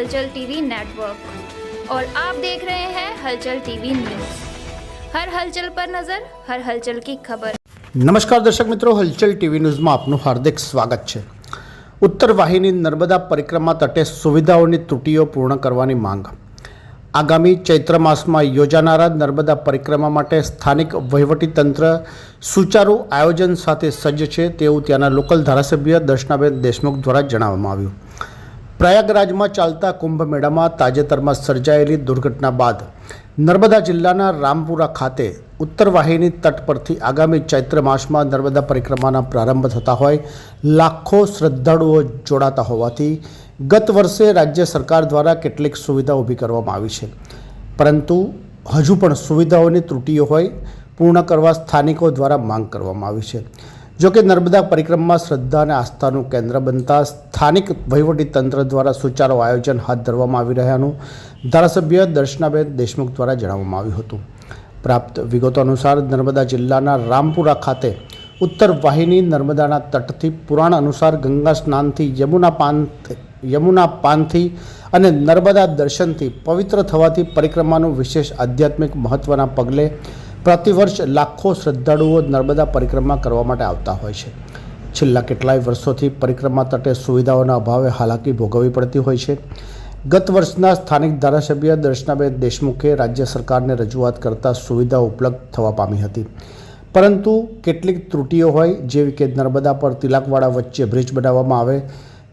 हलचल TV network और आप देख रहे हैं हलचल टीवी न्यूज हर हलचल पर नजर हर हलचल की खबर નમસ્કાર દર્શક મિત્રો હલચલ ટીવી ન્યૂઝમાં આપનું હાર્દિક સ્વાગત છે ઉત્તર વાહિની નર્મદા પરિક્રમા તટે સુવિધાઓની ત્રુટીઓ પૂર્ણ કરવાની માંગ આગામી ચૈત્ર માસમાં યોજાનારા નર્મદા પરિક્રમા માટે સ્થાનિક વહીવટીતંત્ર સુચારુ આયોજન સાથે સજ્જ છે તેવું ત્યાંના લોકલ ધારાસભ્ય દર્શનાબેન દેશમુખ દ્વારા જણાવવામાં આવ્યું પ્રયાગરાજમાં ચાલતા કુંભ મેળામાં તાજેતરમાં સર્જાયેલી દુર્ઘટના બાદ નર્મદા જિલ્લાના રામપુરા ખાતે ઉત્તર વાહિની તટ પરથી આગામી ચૈત્ર માસમાં નર્મદા પરિક્રમાના પ્રારંભ થતા હોય, લાખો શ્રદ્ધાળુઓ જોડાતા હોવાથી ગત વર્ષે રાજ્ય સરકાર દ્વારા કેટલીક સુવિધા ઊભી કરવામાં આવી છે. પરંતુ હજુ પણ સુવિધાઓની ત્રુટીઓ હોય, પૂર્ણ કરવા સ્થાનિકો દ્વારા માંગ કરવામાં આવી છે. જોકે નર્મદા પરિક્રમા શ્રદ્ધા અને આસ્થાનું કેન્દ્ર બનતા સ્થાનિક વહીવટીતંત્ર દ્વારા સુચારો આયોજન હાથ ધરવામાં આવી રહ્યાનું ધારાસભ્ય દર્શનાબેન દેશમુખ દ્વારા જણાવવામાં આવ્યું હતું. પ્રાપ્ત વિગતો અનુસાર નર્મદા જિલ્લાના રામપુરા ખાતે ઉત્તર વાહિની નર્મદાના તટથી પુરાણ અનુસાર ગંગા સ્નાનથી યમુના પાન યમુના પાનથી અને નર્મદા દર્શનથી પવિત્ર થવાથી પરિક્રમાનું વિશેષ આધ્યાત્મિક મહત્ત્વના પગલે પ્રતિવર્ષ લાખો શ્રદ્ધાળુઓ નર્મદા પરિક્રમા કરવા માટે આવતા હોય છે. છેલ્લા કેટલાય વર્ષોથી પરિક્રમા તટે સુવિધાઓના અભાવે હાલાકી ભોગવવી પડતી હોય છે. ગત વર્ષના સ્થાનિક ધારાસભ્ય દર્શનાબેન દેશમુખે રાજ્ય સરકારને રજૂઆત કરતા સુવિધા ઉપલબ્ધ થવા પામી હતી. પરંતુ કેટલીક ત્રુટીઓ હોય, જેવી કે નર્મદા પર તિલાકવાડા વચ્ચે બ્રિજ બનાવવામાં આવે,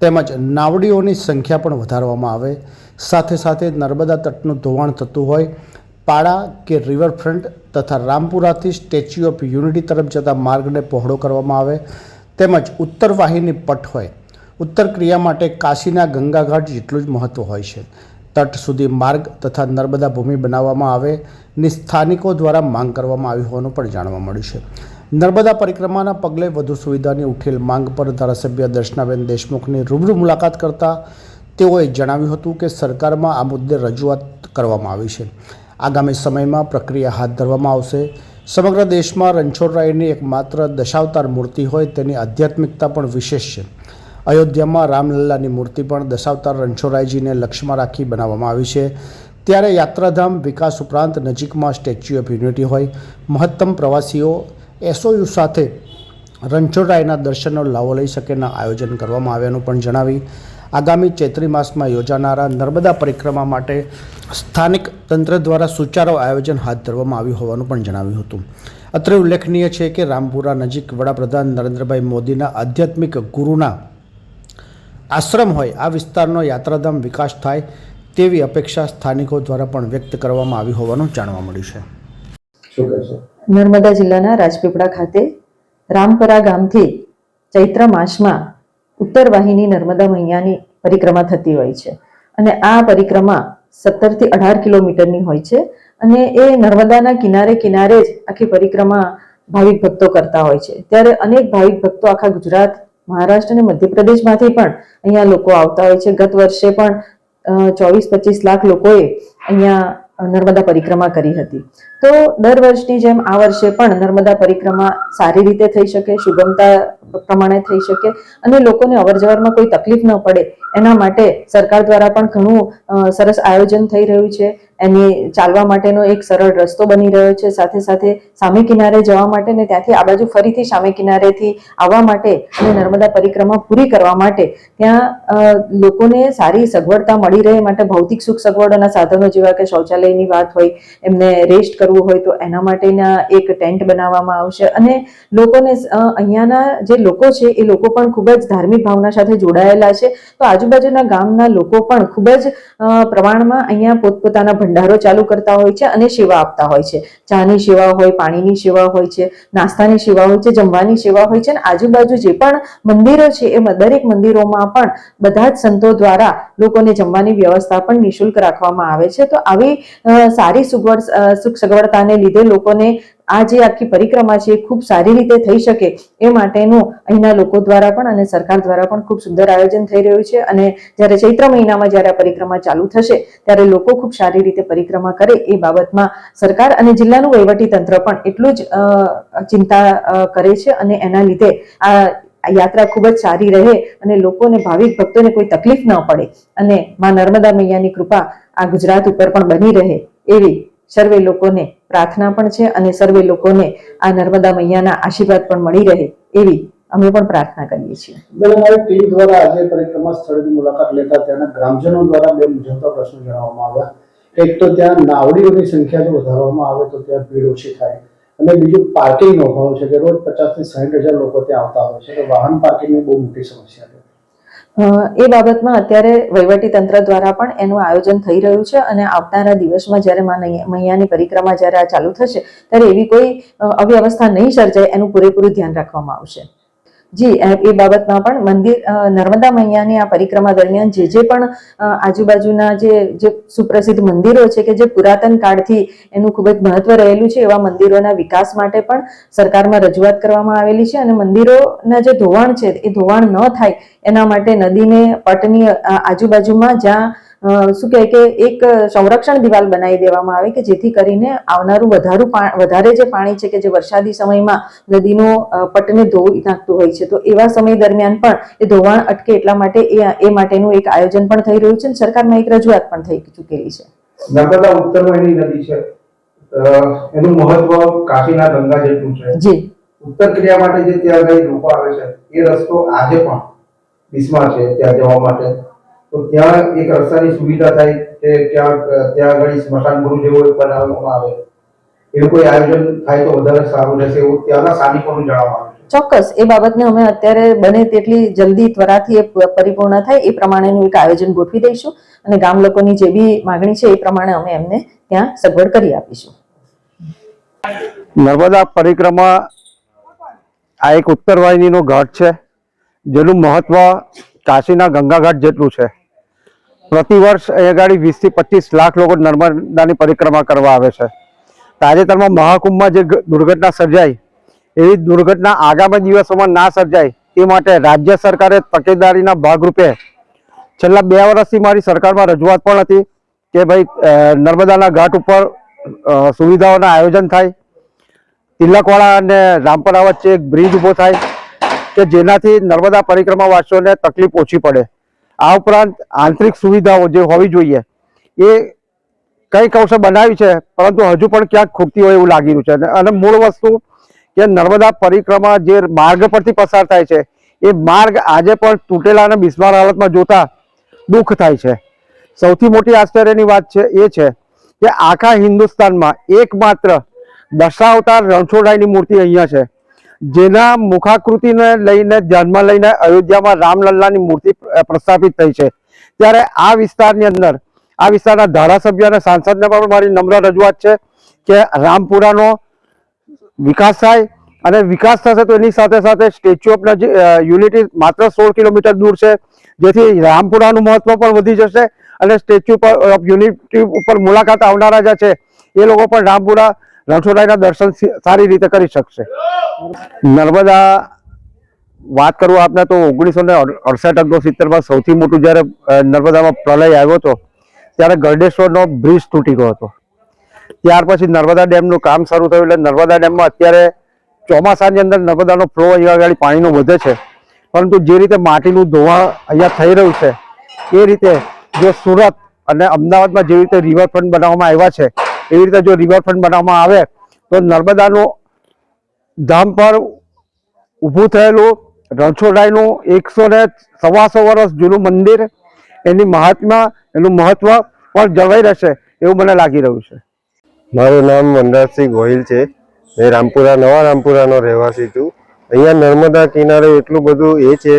તેમજ નાવડીઓની સંખ્યા પણ વધારવામાં આવે, સાથે સાથે નર્મદા તટનું ધોવાણ થતું હોય પાડા કે રિવરફ્રન્ટ તથા રામપુરાથી સ્ટેચ્યુ ઓફ યુનિટી તરફ જતા માર્ગને પહોળો કરવામાં આવે, તેમજ ઉત્તર વાહિની પટ હોય, ઉત્તર ક્રિયા માટે કાશીના ગંગાઘાટ જેટલું જ મહત્ત્વ હોય છે. તટ સુધી માર્ગ તથા નર્મદા ભૂમિ બનાવવામાં આવે, ની સ્થાનિકો દ્વારા માંગ કરવામાં આવી હોવાનું પણ જાણવા મળ્યું છે. નર્મદા પરિક્રમાના પગલે વધુ સુવિધાની ઉઠેલ માંગ પર ધારાસભ્ય દર્શનાબેન દેશમુખની રૂબરૂ મુલાકાત કરતા તેઓએ જણાવ્યું હતું કે સરકારમાં આ મુદ્દે રજૂઆત કરવામાં આવી છે. આગામી સમયમાં પ્રક્રિયા હાથ ધરવામાં આવશે. સમગ્ર દેશમાં રણછોડરાયની એકમાત્ર દશાવતાર મૂર્તિ હોય તેની આધ્યાત્મિકતા પણ વિશેષ છે. અયોધ્યામાં રામલલ્લાની મૂર્તિ પણ દશાવતાર રણછોડરાયજીને લક્ષ્યમાં રાખી બનાવવામાં આવી છે. ત્યારે યાત્રાધામ વિકાસ ઉપરાંત નજીકમાં સ્ટેચ્યુ ઓફ યુનિટી હોય, મહત્તમ પ્રવાસીઓ એસઓયુ સાથે રણછોડરાયના દર્શનનો લાવો લઈ શકેના આયોજન કરવામાં આવ્યાનું પણ જણાવી આગામી ચૈત્રી માસમાં યોજાનારા નર્મદા પરિક્રમા માટે સ્થાનિક તંત્ર દ્વારા સુચારો આયોજન હાથ ધરવામાં આવ્યું હોવાનું પણ જણાવ્યું હતું. અત્રે ઉલ્લેખનીય છે કે રામપુરા નજીક વડાપ્રધાન નરેન્દ્રભાઈ મોદીના આધ્યાત્મિક ગુરુના આશ્રમ હોય આ વિસ્તારનો યાત્રાધામ વિકાસ થાય તેવી અપેક્ષા સ્થાનિકો દ્વારા પણ વ્યક્ત કરવામાં આવી હોવાનું જાણવા મળ્યું છે. નર્મદા જિલ્લાના રાજપીપળા ખાતે રામપરા ગામથી ચૈત્ર માસમાં ઉત્તર વાહિની નર્મદા મૈયાની પરિક્રમા થતી હોય છે. અને આ પરિક્રમા સત્તરથી અઢાર કિલોમીટરની હોય છે અને એ નર્મદાના કિનારે કિનારે જ આખી પરિક્રમા ભાવિક ભક્તો કરતા હોય છે. ત્યારે અનેક ભાવિક ભક્તો આખા ગુજરાત, મહારાષ્ટ્ર અને મધ્યપ્રદેશમાંથી પણ અહીંયા લોકો આવતા હોય છે. ગત વર્ષે પણ ચોવીસ પચીસ લાખ લોકોએ અહીંયા નર્મદા પરિક્રમા કરી હતી. તો દર વર્ષની જેમ આ વર્ષે પણ નર્મદા પરિક્રમા સારી રીતે થઈ શકે સુગમતા પ્રમાણે થઈ શકે અને લોકોને અવરજવરમાં કોઈ તકલીફ ન પડે, એના માટે સરકાર દ્વારા પણ ઘણું સરસ આયોજન થઈ રહ્યું છે. એની ચાલવા માટેનો એક સરળ રસ્તો બની રહ્યો છે. સાથે સાથે સામે કિનારે જવા માટે ને ત્યાંથી આ બાજુ ફરીથી સામે કિનારેથી આવવા માટે અને નર્મદા પરિક્રમા પૂરી કરવા માટે ત્યાં લોકોને સારી સગવડતા મળી રહે, માટે ભૌતિક સુખ સગવડોના સાધનો જેવા કે શૌચાલયની વાત હોય, એમને રેસ્ટ કરવું હોય તો એના માટેના એક ટેન્ટ બનાવવામાં આવશે. અને લોકોને અહીંયાના જે લોકો છે, એ લોકો પણ ખૂબ જ ધાર્મિક ભાવના સાથે જોડાયેલા છે. તો આજુબાજુના ગામના લોકો પણ ખૂબ જ પ્રમાણમાં અહીંયા પોતપોતાના ભંડારો ચાલુ કરતા હોય છે અને સેવા આપતા હોય છે. ચાની સેવા હોય, પાણીની સેવા હોય છે, નાસ્તાની સેવા હોય છે, જમવાની સેવા હોય છે અને આજુબાજુ જે પણ મંદિરો છે એ દરેક મંદિરોમાં પણ બધા જ સંતો દ્વારા લોકોને જમવાની વ્યવસ્થા પણ નિઃશુલ્ક રાખવામાં આવે છે. તો આવી સારી સુગવડ સુખ સુખ સગવડતાને લીધે લોકોને આ જે આખી પરિક્રમા છે એ ખૂબ સારી રીતે થઈ શકે એ માટેનું અહીંના લોકો દ્વારા પણ અને સરકાર દ્વારા પણ ખૂબ સુંદર આયોજન થઈ રહ્યું છે. અને જ્યારે ચૈત્ર મહિનામાં જ્યારે આ પરિક્રમા ચાલુ થશે, ત્યારે લોકો ખૂબ સારી રીતે પરિક્રમા કરે એ બાબતમાં સરકાર અને જિલ્લાનું વહીવટી તંત્ર પણ એટલું જ ચિંતા કરે છે અને એના લીધે આ યાત્રા ખૂબ જ સારી રહે અને લોકોને ભાવિક ભક્તોને કોઈ તકલીફ ન પડે. અને માં નર્મદા મૈયાની કૃપા આ ગુજરાત ઉપર પણ બની રહે એવી સર્વે લોકોને પ્રાર્થના પણ છે અને સર્વે લોકોને આ નર્મદા મૈયાના આશીર્વાદ પણ મળી રહે એવી અમે પણ પ્રાર્થના કરીએ છીએ. ટીમ દ્વારા આજે પરિક્રમા સ્થળની મુલાકાત લેતા ત્યાંના ગ્રામજનો દ્વારા બે મુજબના પ્રશ્નો જણાવવામાં આવ્યા. એક તો ત્યાં નાવડીઓની સંખ્યા જો વધારવામાં આવે તો ત્યાં ભીડ ઓછી થાય. અને બીજું પાર્કિંગનો અભાવ છે કે રોજ પચાસથી સાઠ હજાર લોકો ત્યાં આવતા હોય છે. તો વાહન પાર્કિંગની બહુ મોટી સમસ્યા છે. એ બાબતમાં અત્યારે વહીવટી તંત્ર દ્વારા પણ એનું આયોજન થઈ રહ્યું છે અને આવનારા દિવસમાં જ્યારે મૈયાની પરિક્રમા જ્યારે આ ચાલુ થશે, ત્યારે એવી કોઈ અવ્યવસ્થા નહીં સર્જાય, એનું પૂરેપૂરું ધ્યાન રાખવામાં આવશે. જી, એ બાબતમાં પણ મંદિર નર્મદા મૈયાની આ પરિક્રમા દરમિયાન જે જે પણ આજુબાજુના જે જે સુપ્રસિદ્ધ મંદિરો છે કે જે પુરાતન કાળથી એનું ખૂબ જ મહત્વ રહેલું છે, એવા મંદિરોના વિકાસ માટે પણ સરકારમાં રજૂઆત કરવામાં આવેલી છે અને મંદિરોના જે ધોવાણ છે, એ ધોવાણ ન થાય એના માટે નદીને, પટની આજુબાજુમાં જ્યાં શું કહે કે એક સંરક્ષણ દિવાલ બનાવી દેવામાં આવે કે જેથી કરીને આવનારું વધારું વધારે જે પાણી છે કે જે વરસાદી સમયમાં નદીનો પટને ધોઈ નાખતું હોય છે. તો એવા સમય દરમિયાન પણ એ ધોવાણ અટકે એટલા માટે એ માટેનું એક આયોજન પણ થઈ રહ્યું છે અને સરકારમાં એક રજૂઆત પણ થઈ ચૂકેલી છે. નર્મદા ઉત્તરવાહિની નદી છે. એનું મહત્વ કાશીના ગંગા જેટલું છે. જી. ઉત્તર ક્રિયા માટે જે ત્યાં આગળ લોકો આવે છે એ રસ્તો આજે પણ બિસ્માર છે ત્યાં જવા માટે. તો ત્યાં એક રસ્તાની સુવિધા થાય તે ક્યાંક ત્યાં આગળ સ્મશાન ગૃહ જેવું બનાવવામાં આવે. એવું કોઈ આયોજન થાય તો વધારે સારું રહેશે એવું ત્યાંના સ્થાનિકોનું જણાવવાનું ચોક્કસ. એ બાબતને અમે અત્યારે બને તેટલી જલ્દી ત્વરાથી એ પરિપૂર્ણ થાય એ પ્રમાણેનું એક આયોજન ગોઠવી દઈશું અને ગામ લોકોની જે બી માગણી છે એ પ્રમાણે અમે એમને ત્યાં સગવડ કરી આપીશું. નર્મદા પરિક્રમા આ એક ઉત્તરવાહિનીનો ઘાટ છે જેનું મહત્વ કાશીના ગંગા ઘાટ જેટલું છે. પ્રતિવર્ષ અહીંયા ગાડી વીસથી પચીસ લાખ લોકો નર્મદાની પરિક્રમા કરવા આવે છે. તાજેતરમાં મહાકુંભમાં જે દુર્ઘટના સર્જાઈ, એવી દુર્ઘટના આગામી દિવસોમાં ના સર્જાય તે માટે રાજ્ય સરકારે તકેદારીના ભાગરૂપે છેલ્લા બે વર્ષથી મારી સરકારમાં રજૂઆત પણ હતી કે ભાઈ નર્મદાના ઘાટ ઉપર સુવિધાઓના આયોજન થાય. તિલકવાળા અને રામપરા વચ્ચે એક બ્રિજ ઊભો થાય કે જેનાથી નર્મદા પરિક્રમા વાસીઓને તકલીફ ઓછી પડે. આ ઉપરાંત આંતરિક સુવિધાઓ જે હોવી જોઈએ, એ કંઈક અંશે બનાવી છે, પરંતુ હજુ પણ ક્યાંક ખૂટતી હોય એવું લાગી રહ્યું છે. અને- મૂળ વસ્તુ કે નર્મદા પરિક્રમા જે માર્ગ પરથી પસાર થાય છે, એ માર્ગ આજે પણ તૂટેલા અને બિસ્માર હાલતમાં જોતા દુઃખ થાય છે. સૌથી મોટી આશ્ચર્યની વાત છે, એ છે કે આખા હિન્દુસ્તાનમાં એકમાત્ર દશાવતાર રણછોડરાયની મૂર્તિ અહીંયા છે. જેના મુખાકૃતિને લઈને, ધ્યાનમાં લઈને અયોધ્યામાં રામલલ્લાની મૂર્તિ પ્રસ્થાપિત થઈ છે. ત્યારે આ વિસ્તારની અંદર, આ વિસ્તારના ધારાસભ્ય અને સાંસદને પણ મારી નમ્ર રજૂઆત છે કે રામપુરાનો વિકાસ થાય અને વિકાસ થશે તો એની સાથે સાથે સ્ટેચ્યુ ઓફ યુનિટી માત્ર સોળ કિલોમીટર દૂર છે, જેથી રામપુરાનું મહત્વ પણ વધી જશે અને સ્ટેચ્યુ ઓફ યુનિટી ઉપર મુલાકાત આવનારા જે છે, એ લોકો પણ રામપુરા રણછોડરાયના દર્શન સારી રીતે કરી શકશે. નર્મદા વાત કરું આપને તો ઓગણીસો ને અડસઠ ઓગણસિત્તેરમાં સૌથી મોટું જ્યારે નર્મદામાં પ્રલય આવ્યો હતો, ત્યારે ગરડેશ્વરનો બ્રિજ તૂટી ગયો હતો. ત્યાર પછી નર્મદા ડેમનું કામ શરૂ થયું એટલે નર્મદા ડેમમાં અત્યારે ચોમાસાની અંદર નર્મદાનો ફ્લો અહીંયા આગળ પાણીનો વધે છે. પરંતુ જે રીતે માટીનું ધોવાણ અહીંયા થઈ રહ્યું છે, એ રીતે જો સુરત અને અમદાવાદમાં જેવી રીતે રિવરફ્રન્ટ બનાવવામાં આવ્યા છે એવી રીતે જો રિવરફ્રન્ટ બનાવવામાં આવે, તો નર્મદાનું ધામ પર ઊભું થયેલું રણછોડરાયનું એકસો ને સવાસો વર્ષ જૂનું મંદિર, એની મહાત્મા, એનું મહત્વ પણ જળવાઈ રહેશે એવું મને લાગી રહ્યું છે. મારું નામ વનરાજસિંહ ગોહિલ છે. મેં રામપુરા, નવા રામપુરાનો રહેવાસી છું. અહીંયા નર્મદા કિનારે એટલું બધું એ છે,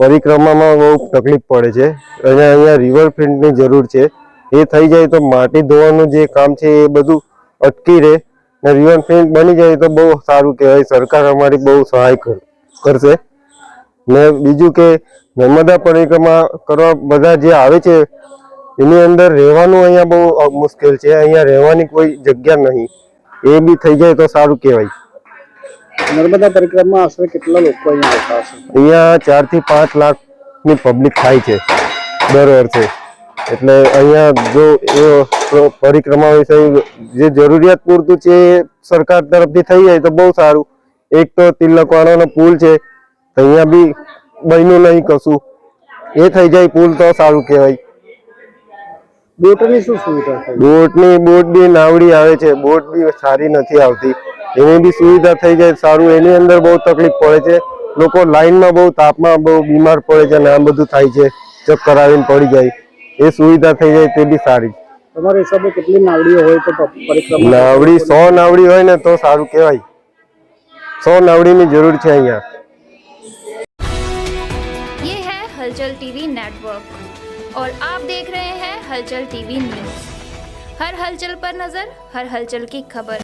પરિક્રમામાં બહુ તકલીફ પડે છે. અને અહીંયા રિવરફ્રન્ટની જરૂર છે. એ થઈ જાય તો માટી ધોવાનું જે કામ છે એ બધું અટકી રહે ને રિવરફ્રન્ટ બની જાય તો બહુ સારું કહેવાય. સરકાર અમારી બહુ સહાય કર- કરશે. ને બીજું કે નર્મદા પરિક્રમા કરવા બધા જે આવે છે એની અંદર રહેવાનું અહીંયા બહુ મુશ્કેલ છે. અહીંયા રહેવાની કોઈ જગ્યા નહીં. એ બી થઈ જાય તો સારું કહેવાય. નર્મદા પરિક્રમા આશરે કેટલા લોકો અહીંયા આવતા હશે? અહીંયા ચારથી પાંચ લાખની પબ્લિક થાય છે. દર વર્ષે. એટલે અહીંયા જો એ પરિક્રમા વિશે જે જરૂરિયાત પૂરતું છે એ સરકાર તરફથી થઈ જાય તો બહુ સારું. એક તો તિલકવાણાનો પુલ છે તો અહીંયા બી બન્યું નહીં કશું. એ થઈ જાય પુલ તો સારું કહેવાય. બોટની શું સુવિધા બોટની બોટ બી નાવડી આવે છે બોટ બી સારી નથી આવતી. એની બી સુવિધા થઈ જાય સારું. એની અંદર બહુ તકલીફ પડે છે. લોકો લાઈનમાં બહુ તાપમાં બહુ બીમાર પડે છે અને આ બધું થાય છે ચક્કર આવીને પડી જાય. એ સુવિધા થઈ જાય તે બી સારી તમારા હિસાબે કેટલી નાવડીઓ હોય તો પરિક્રમા નાવડી સો નાવડી હોય ને તો સારું કહેવાય સો નાવડીની જરૂર છે અહીંયા ये है हलचल टीवी नेटवर्क और आप देख रहे हैं हलचल टीवी न्यूज हर हलचल पर नजर हर हलचल की खबर